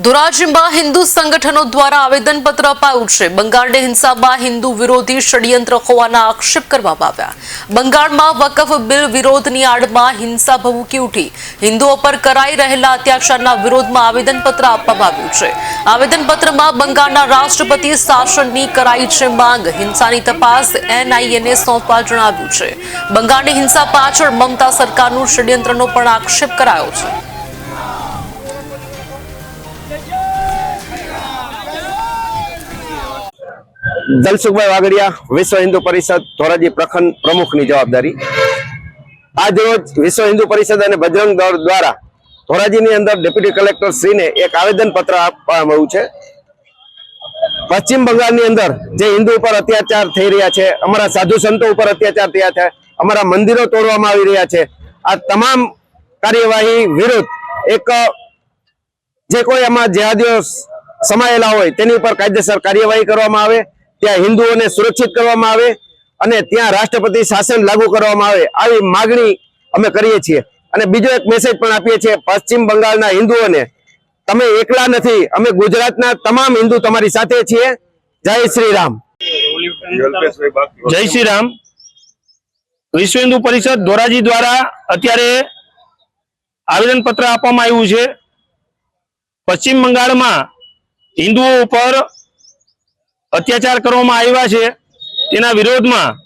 ધોરાજીમાં હિન્દુ સંગઠનો દ્વારા આવેદનપત્ર અપાયું છે. બંગાળની હિંસામાં હિન્દુ વિરોધી ષડયંત્ર હોવાના આક્ષેપ કરવામાં આવ્યા. બંગાળમાં વકફ બિલ વિરોધની આડમાં હિંસા ભભૂકી ઉઠી. હિન્દુઓ પર કરાઈ રહેલા અત્યાચારના વિરોધમાં આવેદનપત્ર આપવામાં આવ્યું છે. આવેદનપત્રમાં બંગાળના રાષ્ટ્રપતિ શાસનની કરાઈ છે માંગ. હિંસાની તપાસ એનઆઈએને સોંપવા જણાવ્યું છે. બંગાળની હિંસા પાછળ મમતા સરકારનું ષડયંત્રનો પણ આક્ષેપ કરાયો છે. દલસુખભાઈ વાગડિયા વિશ્વ હિન્દુ પરિષદ ધોરાજી પ્રખંડ પ્રમુખની જવાબદારી. આજ રોજ વિશ્વ હિન્દુ પરિષદ અને બજરંગ દળ દ્વારા ધોરાજીની અંદર ડેપ્યુટી કલેક્ટર શ્રીને એક આવેદન પત્ર આપવામાં આવ્યું છે. પશ્ચિમ બંગાળની અંદર જે હિન્દુ ઉપર અત્યાચાર થઈ રહ્યા છે, અમારા સાધુ સંતો ઉપર અત્યાચાર થયા છે, અમારા મંદિરો તોડવામાં આવી રહ્યા છે, આ તમામ કાર્યવાહી વિરુદ્ધ એક, જે કોઈ આમાં જેહાદીઓ સમાયેલા હોય તેની ઉપર કાયદેસર કાર્યવાહી કરવામાં આવે. ત્યાં હિન્દુઓને સુરક્ષિત કરવામાં આવે અને ત્યાં રાષ્ટ્રપતિ શાસન લાગુ કરવામાં આવે આવી માગણી અમે કરીએ છીએ. અને બીજો એક મેસેજ પણ આપીએ છીએ, પશ્ચિમ બંગાળના હિન્દુઓને. તમે એકલા નથી, અમે ગુજરાતના તમામ હિન્દુ તમારી સાથે છીએ. જય શ્રી રામ જય શ્રી રામ વિશ્વ હિન્દુ પરિષદ ધોરાજી દ્વારા અત્યારે આવેદન પત્ર આપવામાં આવ્યું છે. પશ્ચિમ બંગાળમાં હિન્દુઓ ઉપર અત્યાચાર કરવામાં આવ્યા છે. તેના વિરોધમાં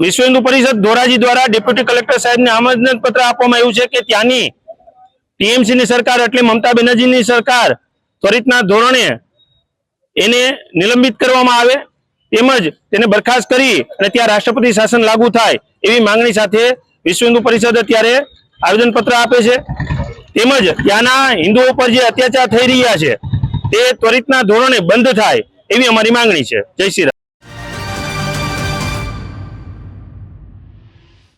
વિશ્વ હિન્દુ પરિષદ ધોરાજી દ્વારા ડેપ્યુટી કલેક્ટર સાહેબને આમંત્રણ પત્ર આપવામાં આવ્યું છે કે ત્યાંની ટીએમસી ની સરકાર એટલે મમતા બેનર્જીની સરકાર ત્વરિતના ધોરણે એને નિલંબિત કરવામાં આવે તેમજ તેને બરખાસ્ત કરી અને ત્યાં રાષ્ટ્રપતિ શાસન લાગુ થાય એવી માંગણી સાથે વિશ્વ હિન્દુ પરિષદ અત્યારે આવેદનપત્ર આપે છે. તેમજ ત્યાંના હિન્દુઓ પર જે અત્યાચાર થઈ રહ્યા છે તે ત્વરિતના ધોરણે બંધ થાય એવી અમારી માંગણી છે. જય શ્રી રામ.